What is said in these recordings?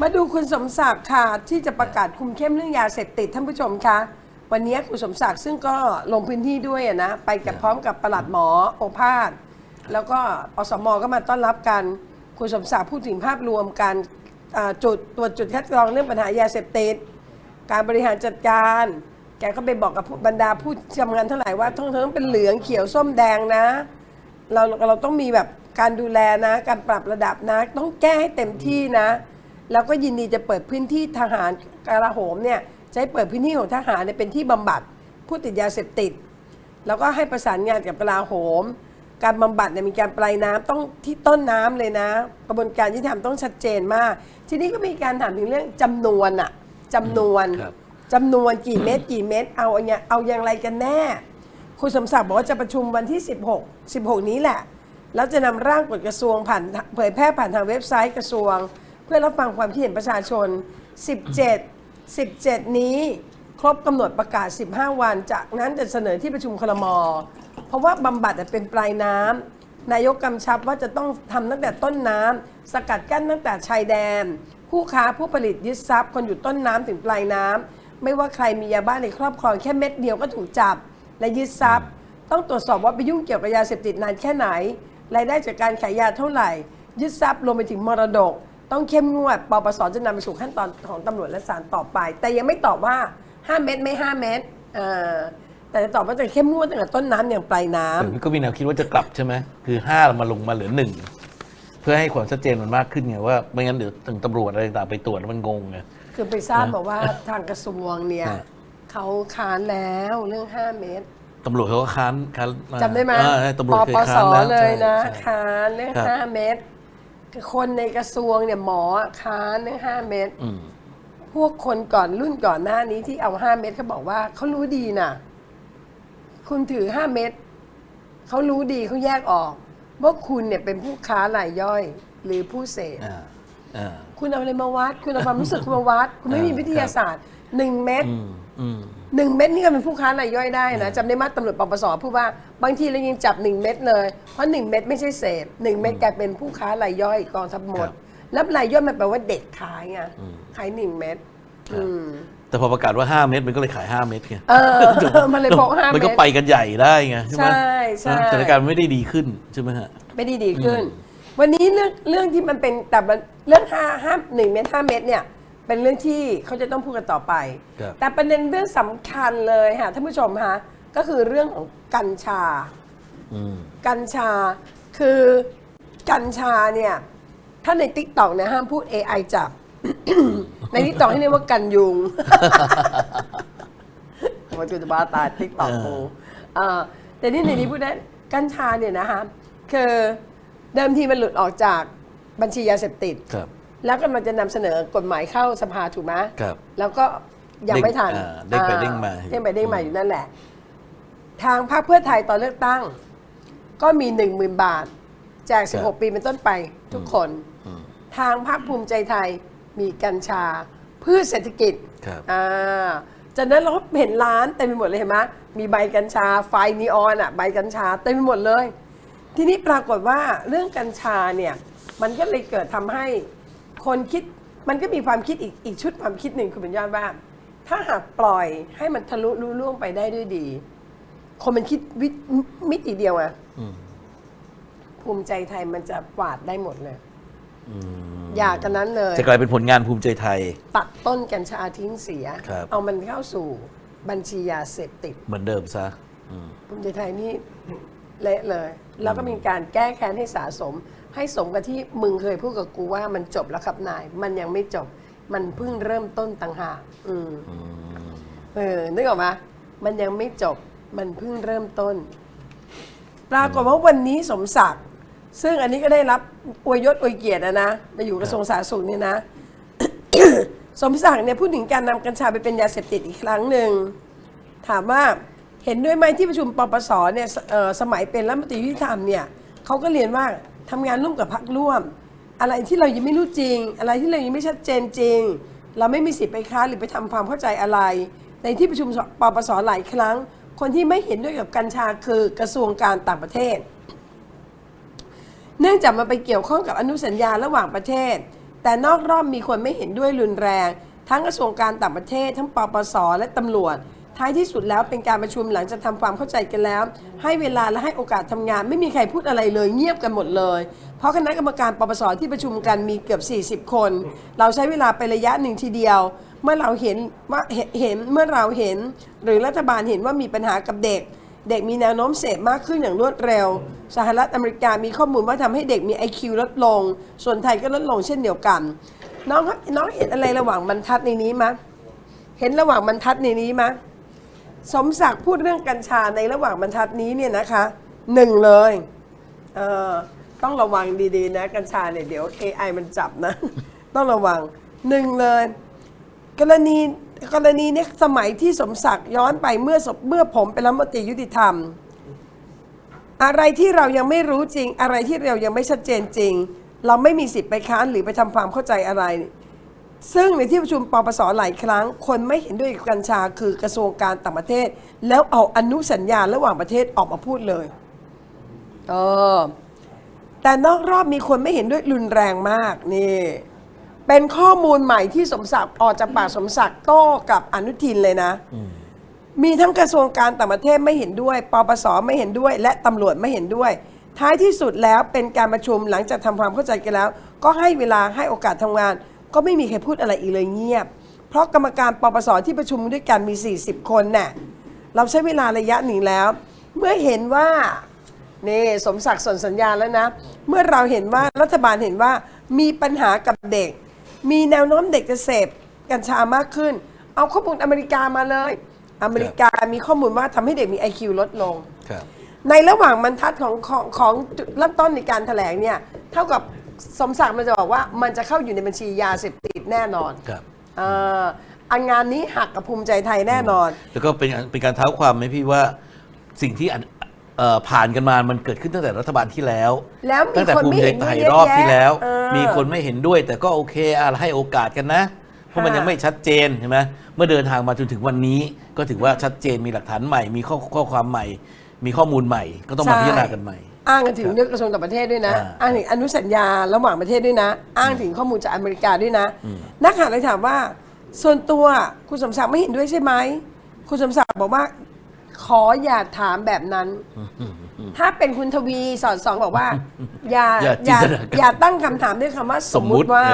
มาดูคุณสมศักดิ์ค่ะ ที่จะประกาศคุมเข้มเรื่องยาเสพติดท่านผู้ชมคะวันนี้คุณสมศักดิ์ซึ่งก็ลงพื้นที่ด้วยอะนะ ไปกับพร้อมกับประหลัดหมอโอภาสแล้วก็อสมก็มาต้อนรับกัน คุณสมศักดิ์พูดถึงภาพรวมการจุดตรวจจุดคัดกรองเรื่องปัญหายาเสพติด การบริหารจัดการ แกก็ไปบอกกับบรรดาผู้ทำงานเท่าไหร่ว่าทั้งทั้งเป็นเหลืองเขียวส้มแดงนะ เราเราต้องมีแบบการดูแลนะ การปรับระดับนะ ต้องแก้ให้เต็มที่นะ แล้วก็ยินดีจะเปิดพื้นที่ทหารกลาโหมเนี่ยจะให้เปิดพื้นที่ของทหารเนี่ยเป็นที่บำบัดผู้ติดยาเสพติด แล้วก็ให้ประสานงานกับกลาโหม การบำบัดเนี่ยมีการปลายน้ำต้องที่ต้นน้ำเลยนะ กระบวนการที่ทำต้องชัดเจนมาก ทีนี้ก็มีการถามถึงเรื่องจำนวนอะจำนวนครับ จำนวนกี่เม็ดกี่เม็ดเอาอย่างเงี้ยเอาอย่างไรกันแน่ คุณสมศักดิ์บอกว่าจะประชุมวันที่ 16 16 นี้แหละ แล้วจะนำร่างกฎกระทรวงผ่านเผยแพร่ผ่านทางเว็บไซต์กระทรวงเพื่อรับฟังความคิดเห็นประชาชน 17 17 นี้ครบกำหนดประกาศ 15 วัน จากนั้นจะเสนอที่ประชุมคลมเพราะว่าบำบัดเป็นปลายน้ำนายกกำชับว่าจะต้องทำตั้งแต่ต้นน้ำสกัดกั้นตั้งแต่ชายแดน ผู้ค้าผู้ผลิตยึดทรัพย์คนอยู่ต้นน้ำถึงปลายน้ำไม่ว่าใครมียาบ้าในครอบครองแค่เม็ดเดียวก็ถูกจับ และยึดทรัพย์ ต้องตรวจสอบว่าไปยุ่งเกี่ยวกับยาเสพติดนานแค่ไหนรายได้จากการขายยาเท่าไหร่ ยึดทรัพย์รวมไปถึงมรดก ต้องเข้มงวด ปปสจะนำไปสู่ขั้นตอนของตำรวจและศาลต่อไป แต่ยังไม่ตอบว่า 5 เม็ดไม่5เม็ดเอ่อแต่จะตอบว่าจะเข้มงวดตั้งแต่ต้นน้ำอย่างปลายน้ำแต่มันก็มีแนวคิดว่าจะกลับใช่ไหมคือห้ามาลงมาเหลือหนึ่งเพื่อให้ความชัดเจนมันมากขึ้นไงว่าไม่งั้นเดี๋ยวถึงตำรวจอะไรต่างๆไปตรวจแล้วมันงงไงคือไปทราบมาว่าทางกระทรวงเนี่ยฮะเขาค้านแล้วเรื่อง 5 เม็ดตำรวจเขาก็ค้านค้านมาจำได้ไหมเออให้ตำรวจเคยปปค้าสนแล้วเลยนะใช่ใช่ ค้านเรื่อง ครับห้าเม็ด คือคนในกระทรวงเนี่ยหมอค้านเรื่องห้าเม็ดอืม พวกคนก่อนรุ่นก่อนหน้านี้ที่เอาห้าเม็ดเขาบอกว่าเขารู้ดีนะคุณถือห้าเม็ดเขารู้ดีเขาแยกออกว่าคุณเนี่ยเป็นผู้ค้ารายย่อย หรือผู้เสพ อ่าอ่า คุณเอาอะไรมาวัด คุณเอาความรู้สึกคุณมาวัด คุณไม่มีอ่าวิทยาศาสตร์หนึ่งเม็ดอืมอืม หนึ่งเม็ดนี่ก็เป็นผู้ค้ารายย่อยได้นะจำได้ไหมตำรวจปปสพูดว่าบางทีเรายังจับหนึ่งเม็ดเลย เพราะหนึ่งเม็ดไม่ใช่เสพหนึ่งเม็ดกลายเป็นผู้ค้ารายย่อยกองทัพหมดครับแล้วรายย่อยมันแปลว่าเด็กขายไงอืมขายหนึ่งเม็ดอืมแต่พอประกาศว่า 5 เม็ดมันก็เลยขาย 5 เม็ดไงเออมันเลยพกห้ามันเม็ก็ดไปกันใหญ่ได้ไงใช่ไหมใช่ใช่นะสถานการณ์ไม่ได้ดีขึ้นใช่ไหมฮะไม่ได้ดีขึ้น วันนี้เรื่องเรื่องที่มันเป็นแต่มันเรื่องห้าห้าหนึ่งเม็ดห้าเม็ดเนี่ย เป็นเรื่องที่เขาจะต้องพูดกันต่อไป ครับ แต่ประเด็นเรื่องสำคัญเลยค่ะท่านผู้ชมคะก็คือเรื่องของกัญชา อืม กัญชาคือกัญชาเนี่ยถ้าในติ๊กต็อกเนี่ยห้ามพูด AI จับ ในติ๊กต็อกให้เรียกว่ากันยุงว่าจุดบ้าตายติ๊กต็อกกูอ่าแต่นี่ในนี้พูดได้กัญชาเนี่ยนะคะคือเดิมทีมันหลุดออกจากบัญชียาเสพติด ครับ แล้วก็มันจะนำเสนอกฎหมายเข้าสภาถูกไหมครับแล้วก็ยังไม่ทันเด้งอ่าเด้งไปเด้งมาอ่เด้งไปเด้งมาอยู่นั่นแหละ ทางพรรคเพื่อไทยตอนเลือกตั้ง ก็มีหนึ่งหมื่นบาทแจกครับ16 ปีเป็นต้นไปทุกคนอืมทางพรรคภูมิใจไทยมีกัญชาพืชเศรษฐกิจครับอ่าจากนั้นเราก็เห็นร้านเต็มไปหมดเลยเห็นไหมมีใบกัญชาไฟนีออนอะใบกัญชาเต็มไปหมดเลย ทีนี้ปรากฏว่าเรื่องกัญชาเนี่ยมันก็เลยเกิดทำให้ คนคิดมันก็มีความคิดอีกอีกชุดความคิดหนึ่งคือเป็นยอดว่า ถ้าหากปล่อยให้มันทะลุลุล่วงไปได้ด้วยดี คนมันคิดวิมิติเดียวอะอืมภูมิใจไทยมันจะกวาดได้หมดเลยอืมอยากกันนั้นเลยจะกลายเป็นผลงานภูมิใจไทย ตัดต้นกัญชาทิ้งเสียครับเอามันเข้าสู่บัญชียาเสพติด เหมือนเดิมซะอืมภูมิใจไทยนี่เละเลย แล้วก็มีการแก้แค้นให้สะสม ให้สมกับที่มึงเคยพูดกับกูว่ามันจบแล้วครับนาย มันยังไม่จบ มันเพิ่งเริ่มต้นต่างหากอืมอืมเออนึกออกไหมมันยังไม่จบ มันเพิ่งเริ่มต้น ปรากฏว่าวันนี้สมศักดิ์ซึ่งอันนี้ก็ได้รับอวยยศอวยเกียรตินะนะมาอยู่กระทรวงสาธารณสุขเนี่ยนะ สมศักดิ์เนี่ยพูดถึงการนำกัญชาไปเป็นยาเสพติดอีกครั้งหนึ่ง ถามว่า เห็นด้วยไหมที่ประชุมปปสเนี่ยสเอ่อสมัยเป็นรัฐมนตรียุติธรรมเนี่ยเขาก็เรียนว่าทำงานร่วมกับพรรคร่วม อะไรที่เรายังไม่รู้จริง อะไรที่เรายังไม่ชัดเจนจริง เราไม่มีสิทธิ์ไปค้านหรือไปทำความเข้าใจอะไร ในที่ประชุมปปสหลายครั้ง คนที่ไม่เห็นด้วยกับกัญชาคือกระทรวงการต่างประเทศ เนื่องจากมันไปเกี่ยวข้องกับอนุสัญญาระหว่างประเทศ แต่นอกรอบมีคนไม่เห็นด้วยรุนแรง ทั้งกระทรวงการต่างประเทศ ทั้งปปสและตำรวจ ท้ายที่สุดแล้วเป็นการประชุมหลังจากทำความเข้าใจกันแล้ว ให้เวลาและให้โอกาสทำงาน ไม่มีใครพูดอะไรเลย เงียบกันหมดเลย เพราะคณะกรรมการปปสที่ประชุมกันมีเกือบ 40 คน เราใช้เวลาไประยะหนึ่งทีเดียว เมื่อเราเห็นว่าเห็นเห็นเมื่อเราเห็น หรือรัฐบาลเห็นว่ามีปัญหากับเด็ก เด็กมีแนวโน้มเสพมากขึ้นอย่างรวดเร็ว สหรัฐอเมริกามีข้อมูลว่าทำให้เด็กมี IQ ลดลง ส่วนไทยก็ลดลงเช่นเดียวกัน น้องน้องเห็นอะไรระหว่างบรรทัดในนี้มะ เห็นระหว่างบรรทัดในนี้มะ สมศักดิ์พูดเรื่องกัญชาในระหว่างบรรทัดนี้เนี่ยนะคะหนึ่งเลยเออต้องระวังดีๆนะ กัญชาเนี่ยเดี๋ยว AI มันจับนะ ต้องระวังหนึ่งเลย กรณีกรณีเนี้สมัยที่สมศักดิ์ย้อนไปเมื่อสเมื่อผมเป็นรัฐมนตรียุติธรรม อะไรที่เรายังไม่รู้จริง อะไรที่เรายังไม่ชัดเจนจริง เราไม่มีสิทธิ์ไปค้านหรือไปทำความเข้าใจอะไร ซึ่งในที่ประชุมปปสหลายครั้ง คนไม่เห็นด้วยกับกัญชาคือกระทรวงการต่างประเทศ แล้วเอาอนุสัญญาระหว่างประเทศออกมาพูดเลยเออแต่นอกรอบมีคนไม่เห็นด้วยรุนแรงมากนี่เป็นข้อมูลใหม่ที่สมศักดิ์ออกจากปากสมศักดิ์โต้กับอนุทินเลยนะ มีทั้งกระทรวงการต่างประเทศไม่เห็นด้วย ปปสไม่เห็นด้วย และตำรวจไม่เห็นด้วย ท้ายที่สุดแล้วเป็นการประชุมหลังจากทำความเข้าใจกันแล้ว ก็ให้เวลาให้โอกาสทำงาน ก็ไม่มีใครพูดอะไรอีกเลยเงียบ เพราะกรรมการปปสที่ประชุมด้วยกันมี 40 คนน่ะเราใช้เวลาระยะหนึ่งแล้ว เมื่อเห็นว่านี่สมศักดิ์สนสัญญาแล้วนะ เมื่อเราเห็นว่ารัฐบาลเห็นว่ามีปัญหากับเด็ก มีแนวโน้มเด็กจะเสพกัญชามากขึ้น เอาข้อมูลอเมริกามาเลย อเมริกามีข้อมูลว่าทำให้เด็กมี IQ ลดลงครับในระหว่างบรรทัดของของของจุดเริ่มต้นในการแถลงเนี่ย เท่ากับ สมศักดิ์มันจะบอกว่ามันจะเข้าอยู่ในบัญชียาเสพติดแน่นอนครับ เอ่ออันงานนี้หักกับภูมิใจไทยแน่นอน แล้วก็เป็นเป็นการเท้าความไหมพี่ว่าสิ่งที่อันเอ่อผ่านกันมามันเกิดขึ้นตั้งแต่รัฐบาลที่แล้ว แล้วมีตั้งแต่คนภูมิไม่ใจเห็นไทด้วยยเยอะรอบที่แล้วเออ มีคนไม่เห็นด้วย แต่ก็โอเคอะให้โอกาสกันนะ เพราะมันค่ะยังไม่ชัดเจนใช่ไหมเมื่อเดินทางมาจนถึงวันนี้ ก็ถือว่าชัดเจนมีหลักฐานใหม่ มีข้อข้อความใหม่ มีข้อมูลใหม่ ก็ต้องมาพิจารณากันใหม่ อ้างกันถึงเรื่องกระทรวงต่างประเทศด้วยนะ อ่าอ้างถึงอนุสัญญาระหว่างประเทศด้วยนะ อ้างถึงข้อมูลจากอเมริกาด้วยนะ นักข่าวเลยถามว่า ส่วนตัวคุณสมศักดิ์ไม่เห็นด้วยใช่ไหม คุณสมศักดิ์บอกว่า ขออย่าถามแบบนั้น ถ้าเป็นคุณทวีสอนสองบอกว่า อย่าอย่าอย่าจินตนาการอย่าตั้งคำถามด้วยคำว่าสมมุติว่า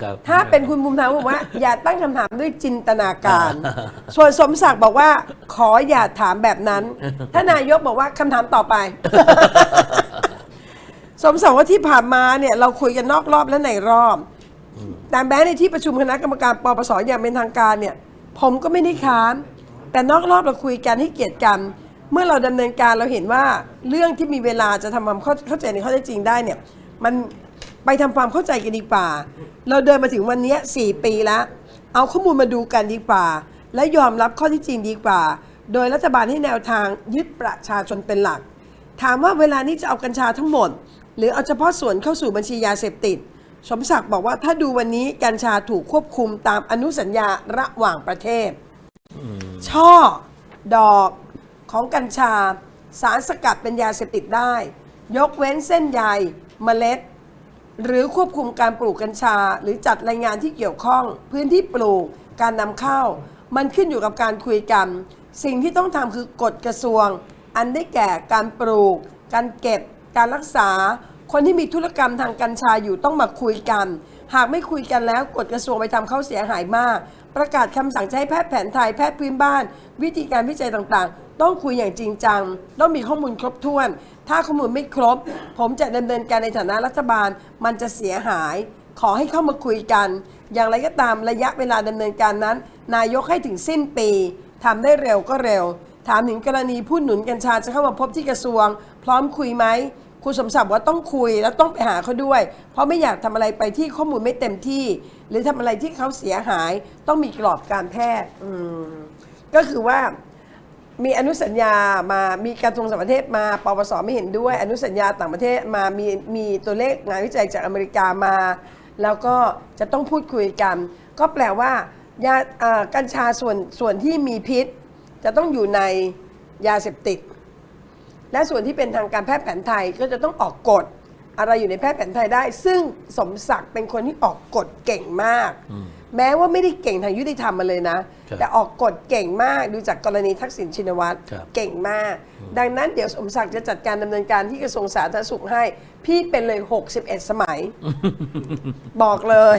ครับถ้าเป็นคุณภูมิธรรมบอกว่า อย่าตั้งคำถามด้วยจินตนาการ ส่วนสมศักดิ์บอกว่า ขออย่าถามแบบนั้นถ้านายกบอกว่าคำถามต่อไป สมศักดิ์ว่าที่ผ่านมาเนี่ยเราคุยกันนอกรอบและในรอบแต่แม้ในที่ประชุมคณะกรรมการปปสอย่างเป็นทางการเนี่ย ผมก็ไม่ได้ค้านแต่นอกรอบเราคุยกันให้เกียรติกัน เมื่อเราดำเนินการเราเห็นว่าเรื่องที่มีเวลาจะทำความเข้าเข้าใจในข้อเท็จจริงได้เนี่ยมันไปทำความเข้าใจกันดีกว่า เราเดินมาถึงวันเนี้ยสี่ปีแล้ว เอาข้อมูลมาดูกันดีกว่า และยอมรับข้อที่จริงดีกว่า โดยรัฐบาลให้แนวทางยึดประชาชนเป็นหลัก ถามว่าเวลานี้จะเอากัญชาทั้งหมด หรือเอาเฉพาะส่วนเข้าสู่บัญชียาเสพติด สมศักดิ์บอกว่าถ้าดูวันนี้กัญชาถูกควบคุมตามอนุสัญญาระหว่างประเทศ ช่อ ดอก ของกัญชา สารสกัดเป็นยาเสพติดได้ ยกเว้นเส้นใยเมล็ด หรือควบคุมการปลูกกัญชา หรือจัดรายงานที่เกี่ยวข้อง พื้นที่ปลูกการนำเข้า มันขึ้นอยู่กับการคุยกัน สิ่งที่ต้องทำคือกฎกระทรวง อันได้แก่การปลูก การเก็บ การรักษา คนที่มีธุรกรรมทางกัญชาอยู่ต้องมาคุยกัน หากไม่คุยกันแล้วกฎกระทรวงไปทำเขาเสียหายมาก ประกาศคำสั่งจะให้แพทย์แผนไทยแพทย์พื้นบ้าน วิธีการวิจัยต่างๆ ต้องคุยอย่างจริงจัง ต้องมีข้อมูลครบถ้วน ถ้าข้อมูลไม่ครบ ผมจะดำเนินการในฐานะรัฐบาล มันจะเสียหาย ขอให้เข้ามาคุยกัน อย่างไรก็ตามระยะเวลาดำเนินการนั้น นายกให้ถึงสิ้นปีทำได้เร็วก็เร็ว ถามถึงกรณีผู้หนุนกัญชาจะเข้ามาพบที่กระทรวง พร้อมคุยไหม คุณสมศักดิ์ว่าต้องคุยแล้วต้องไปหาเขาด้วย เพราะไม่อยากทำอะไรไปที่ข้อมูลไม่เต็มที่ หรือทำอะไรที่เขาเสียหายต้องมีกรอบการแพทย์ก็คือว่ามีอนุสัญญามา มีกระทรวงต่างประเทศมา ปปสไม่เห็นด้วย อนุสัญญาต่างประเทศมา มีมีตัวเลขงานวิจัยจากอเมริกามา แล้วก็จะต้องพูดคุยกัน ก็แปลว่ายากัญชาส่วนส่วนที่มีพิษ จะต้องอยู่ในยาเสพติด และส่วนที่เป็นทางการแพทย์แผนไทยก็จะต้องออกกฎอะไรอยู่ในแพทย์แผนไทยได้ ซึ่งสมศักดิ์เป็นคนที่ออกกฎเก่งมาก แม้ว่าไม่ได้เก่งทางยุติธรรมมาเลยนะครับแต่ออกกฎเก่งมากดูจากกรณีทักษิณชินวัตรครับเก่งมาก ดังนั้นเดี๋ยวสมศักดิ์จะจัดการดำเนินการที่กระทรวงสาธารณสุขให้ พี่เป็นเลย 61 สมัย บอกเลย